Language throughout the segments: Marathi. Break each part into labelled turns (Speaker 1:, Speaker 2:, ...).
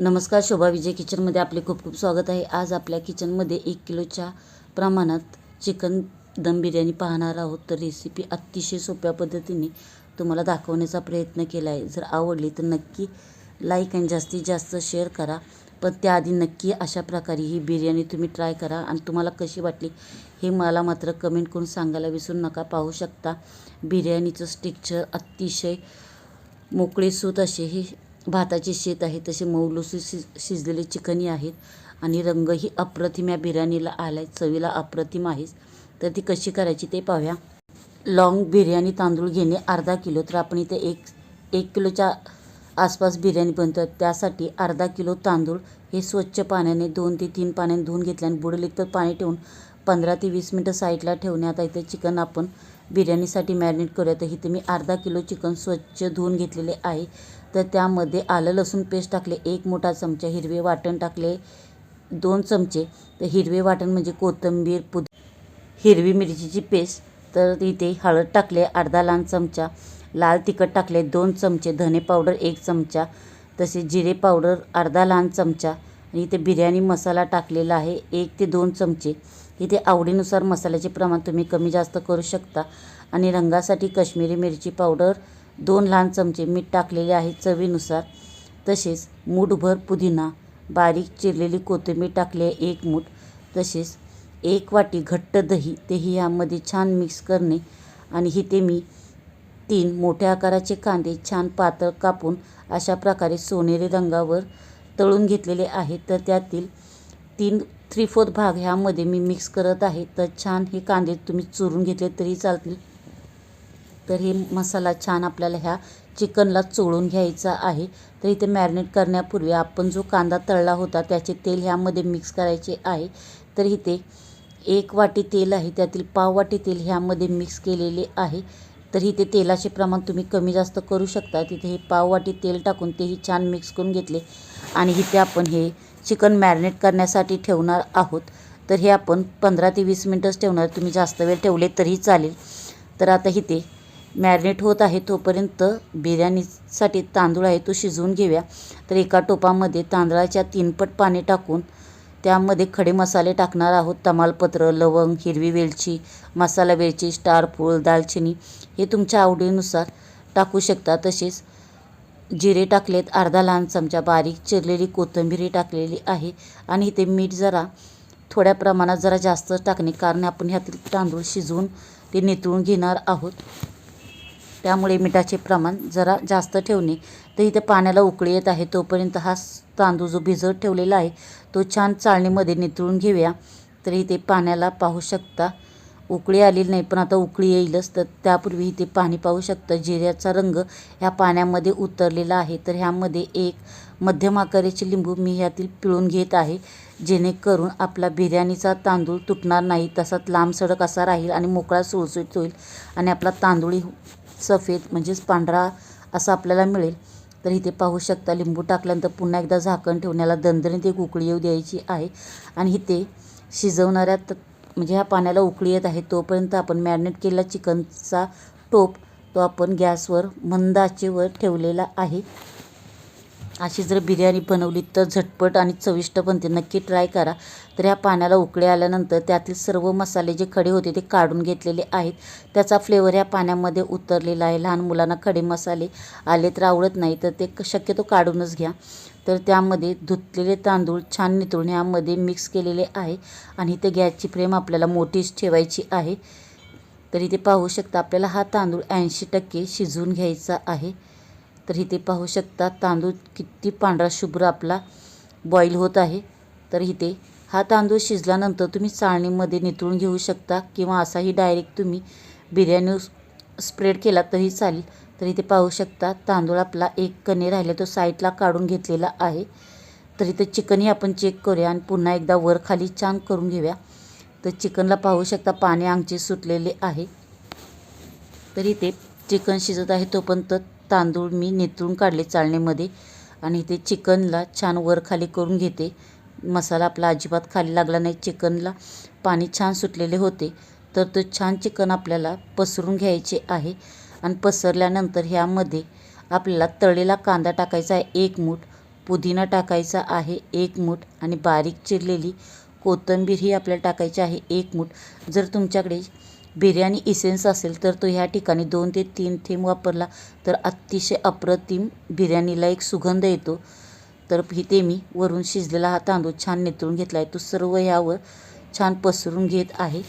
Speaker 1: नमस्कार शोभा विजय किचनमध्ये आपले खूप खूप स्वागत आहे. आज आपल्या किचनमध्ये एक किलोच्या प्रमाणात चिकन दम बिर्याणी पाहणार आहोत. तर रेसिपी अतिशय सोप्या पद्धतीने तुम्हाला दाखवण्याचा प्रयत्न केला आहे. जर आवडली तर नक्की लाईक आणि जास्तीत जास्त शेअर करा. पण त्याआधी नक्की अशा प्रकारे ही बिर्याणी तुम्ही ट्राय करा आणि तुम्हाला कशी वाटली हे मला मात्र कमेंट करून सांगायला विसरू नका. पाहू शकता बिर्याणीचं स्टिक्चर अतिशय मोकळे सूत असे हे भाताचे शेत आहे तसे मऊलुसी शिज शिजलेले चिकनही आहेत आणि रंगही अप्रतिम या बिर्याणीला आला आहे चवीला अप्रतिम आहेच तर ती कशी करायची ते पाहूया. लाँग बिर्याणी तांदूळ घेणे अर्धा किलो तर आपण इथे एक एक किलोच्या आसपास बिर्याणी बनतो त्यासाठी अर्धा किलो तांदूळ हे स्वच्छ पाण्याने दोन ते तीन पाण्याने धुवून घेतल्याने आणि बुडेल पाणी ठेवून पंधरा ते वीस मिनटं साईडला ठेवण्यात इथे चिकन आपण बिर्याणीसाठी मॅरिनेट करूया. तर इथे मी अर्धा किलो चिकन स्वच्छ धुवून घेतलेले आहे. तर त्यामध्ये आलं लसूण पेस्ट टाकले एक मोठा चमचा हिरवे वाटण टाकले दोन चमचे. तर हिरवे वाटण म्हणजे कोथिंबीर पुद हिरवी मिरचीची पेस्ट. तर इथे हळद टाकले अर्धा लहान चमचा. लाल तिखट टाकले दोन चमचे. धने पावडर एक चमचा. तसे जिरे पावडर अर्धा लहान चमचा. आणि इथे बिर्याणी मसाला टाकलेला आहे एक ते दोन चमचे. इथे आवडीनुसार मसाल्याचे प्रमाण तुम्ही कमी जास्त करू शकता. आणि रंगासाठी कश्मीरी मिरची पावडर दोन लहान चमचे मीठ टाकलेले आहे चवीनुसार. तसेच मूठभर पुदिना बारीक चिरलेली कोथिंबीर टाकली आहे एक मूठ. तसेच एक वाटी घट्ट दही तेही यामध्ये छान मिक्स करणे. आणि इथे मी तीन मोठ्या आकाराचे कांदे छान पातळ कापून अशा प्रकारे सोनेरी रंगावर तळून घेतलेले आहेत. तर त्यातील तीन थ्री फोर्थ भाग ह्यामध्ये मी मिक्स करत आहे. तर छान हे कांदे तुम्ही चुरून घेतले तरी चालतील. तर हे मसाला छान आपल्याला ह्या चिकनला चोळून घ्यायचा आहे. तर इथे मॅरिनेट करण्यापूर्वी आपण जो कांदा तळला होता त्याचे तेल ह्यामध्ये मिक्स करायचे आहे. तर इथे एक वाटी तेल आहे त्यातील पाव वाटी तेल ह्यामध्ये मिक्स केलेले आहे. तर इथे तेलाचे प्रमाण तुम्ही कमी जास्त करू शकता. तिथे हे पाव वाटी तेल टाकून तेही छान मिक्स करून घेतले. आणि इथे आपण हे चिकन मॅरिनेट करण्यासाठी ठेवणार आहोत. तर हे आपण पंधरा ते वीस मिनटंच ठेवणार. तुम्ही जास्त वेळ ठेवले तरी चालेल. तर आता इथे मॅरिनेट होत आहे तोपर्यंत बिर्याणीसाठी तांदूळ आहे तो शिजवून घेऊया. तर एका टोपामध्ये तांदळाच्या तीनपट पाणी टाकून त्यामध्ये खडे मसाले टाकणार आहोत. तमालपत्र लवंग हिरवी वेलची मसाला वेलची स्टारफूल दालचिनी हे तुमच्या आवडीनुसार टाकू शकता तसेच जिरे टाकलेत अर्धा लहान चमचा बारीक चिरलेली कोथिंबीरी टाकलेली आहे आणि इथे मीठ जरा थोड्या प्रमाणात जरा जास्त टाकणे कारण आपण ह्यातील तांदूळ शिजवून ते नितळून घेणार आहोत. त्यामुळे मिठाचे प्रमाण जरा जास्त ठेवणे. तर इथे पाण्याला उकळी येत आहे तोपर्यंत हा तांदूळ जो भिजत ठेवलेला आहे तो छान चाळणीमध्ये नितळून घेऊया. तर इथे पाण्याला पाहू शकता उकळी आलेली नाही पण आता उकळी येईलच. तर त्यापूर्वी इथे पाणी पाहू शकतं. जिऱ्याचा रंग ह्या पाण्यामध्ये उतरलेला आहे. तर ह्यामध्ये एक मध्यम आकाराचे लिंबू मी ह्यातील पिळून घेत आहे. जेणेकरून आपला बिर्याणीचा तांदूळ तुटणार नाही तसाच लांब सडक असा राहील आणि मोकळा सुळसुळीत होईल आणि आपला तांदूळही सफेद म्हणजेच पांढरा असा आपल्याला मिळेल. तर इथे पाहू शकता लिंबू टाकल्यानंतर पुन्हा एकदा झाकण ठेवण्याला याला दणदणीत एक उकळी येऊ द्यायची आहे आणि इथे शिजवणाऱ्या त म्हणजे ह्या पाण्याला उकळी येत आहे तोपर्यंत आपण मॅरिनेट केलेला चिकनचा टोप तो आपण गॅसवर मंद आचेवर ठेवलेला आहे. अशी जर बिर्याणी बनवली तर झटपट आणि चविष्ट बनते. नक्की ट्राय करा. तर ह्या पाण्याला उकळे आल्यानंतर त्यातील सर्व मसाले जे खडे होते ते काढून घेतलेले आहेत. त्याचा फ्लेवर ह्या पाण्यामध्ये उतरलेला आहे. लहान मुलांना खडे मसाले आले तर आवडत नाही तर ते शक्यतो काढूनच घ्या. तर त्यामध्ये धुतलेले तांदूळ छान नितळून ह्यामध्ये मिक्स केलेले आहे आणि इथे गॅसची फ्लेम आपल्याला मोठीच ठेवायची आहे. तर इथे पाहू शकता आपल्याला हा तांदूळ ऐंशी टक्के शिजवून घ्यायचा आहे. तर इथे पाहू शकता तांदूळ किती पांढरा शुभ्र आपला बॉईल होत आहे. तर इथे हा तांदूळ शिजल्यानंतर तुम्ही चाळणीमध्ये नितळून घेऊ शकता किंवा असाही डायरेक्ट तुम्ही बिर्याणी स्प्रेड केला तरी चालेल. तर इथे पाहू शकता तांदूळ आपला एक कणे राहिला तो साईडला काढून घेतलेला आहे. तर इथे चिकनही आपण चेक करूया आणि पुन्हा एकदा वर खाली छान करून घेऊया. तर चिकनला पाहू शकता पाणी आमचे सुटलेले आहे. तर इथे चिकन शिजत आहे तोपर्यंत तांदूळ मी नितळून काढले चाळणीमध्ये आणि ते चिकनला छान वर खाली करून घेते. मसाला आपला अजिबात खाली लागला नाही. चिकनला पाणी छान सुटलेले होते. तर तो छान चिकन आपल्याला पसरून घ्यायचे आहे. आणि पसरल्यानंतर ह्यामध्ये आपल्याला तळलेला कांदा टाकायचा आहे. एक मूठ. पुदिना टाकायचा आहे. एक मूठ. आणि बारीक चिरलेली कोथिंबीर ही आपल्याला टाकायची आहे. एक मूठ. जर तुमच्याकडे बिर्याणी इसेन्स असेल तर तो ह्या ठिकाणी दोन ते तीन थेंब वापरला तर अतिशय अप्रतिम बिर्याणीला एक सुगंध येतो. तर इथे मी वरून शिजलेला हा तांदूळ छान नितळून घेतला आहे तो सर्व ह्यावर छान पसरून घेत आहे.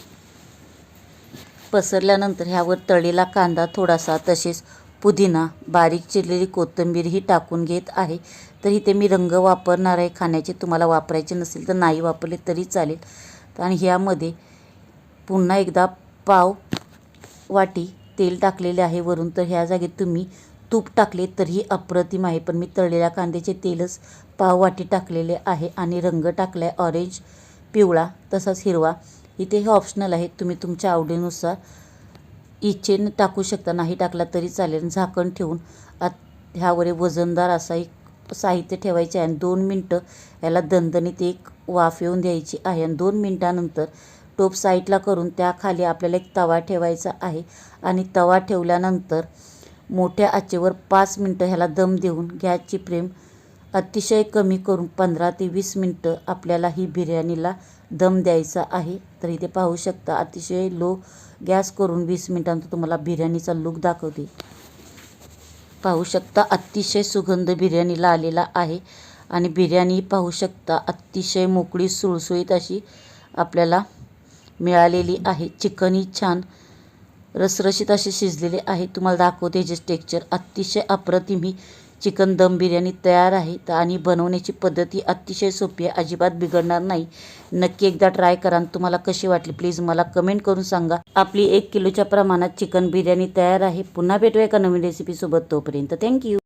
Speaker 1: पसरल्यानंतर ह्यावर तळलेला कांदा थोडासा तसेच पुदिना बारीक चिरलेली कोथिंबीरही टाकून घेत आहे. तर इथे मी रंग वापरणार आहे. खाण्याचे तुम्हाला वापरायचे नसेल तर नाही वापरले तरी चालेल. आणि ह्यामध्ये पुन्हा एकदा पाव वाटी तेल टाकलेले आहे वरून. तर ह्या जागेत तुम्ही तूप टाकले तरीही अप्रतिम आहे. पण मी तळलेल्या कांद्याचे तेलच पाव वाटी टाकलेले आहे आणि रंग टाकला आहे ऑरेंज पिवळा तसाच हिरवा. इथे हे ऑप्शनल आहे. तुम्ही तुमच्या आवडीनुसार इच्छेनं टाकू शकता. नाही टाकला तरी चालेल. झाकण ठेवून आत ह्यावर वजनदार असा एक साहित्य ठेवायचे आहे. आणि दोन मिनटं याला दणदणीत एक वाफ येऊन द्यायची आहे. आणि दोन मिनटानंतर टोप साईडला करून त्याखाली आपल्याला एक तवा ठेवायचा आहे. आणि तवा ठेवल्यानंतर मोठ्या आचेवर पाच मिनटं ह्याला दम देऊन गॅसची फ्लेम अतिशय कमी करून पंधरा ते वीस मिनटं आपल्याला ही बिर्याणीला दम द्यायचा आहे. तर इथे पाहू शकता अतिशय लो गॅस करून वीस मिनटांनंतर तुम्हाला बिर्याणीचा लुक दाखवते. पाहू शकता अतिशय सुगंध बिर्याणीला आलेला आहे. आणि बिर्याणी पाहू शकता अतिशय मोकळी सुळसुळीत अशी आपल्याला मिळालेली आहे. चिकनही छान रसरशीत असे शिजलेले आहे. तुम्हाला दाखवते जे टेक्चर अतिशय अप्रतिम ही चिकन दम बिर्याणी तयार आहे. तर आणि बनवण्याची पद्धती अतिशय सोपी आहे. अजिबात बिघडणार नाही. नक्की एकदा ट्राय करा आणि तुम्हाला कशी वाटली प्लीज मला कमेंट करून सांगा. आपली एक किलोच्या प्रमाणात चिकन बिर्याणी तयार आहे. पुन्हा भेटूया एका नवीन रेसिपीसोबत तोपर्यंत थँक्यू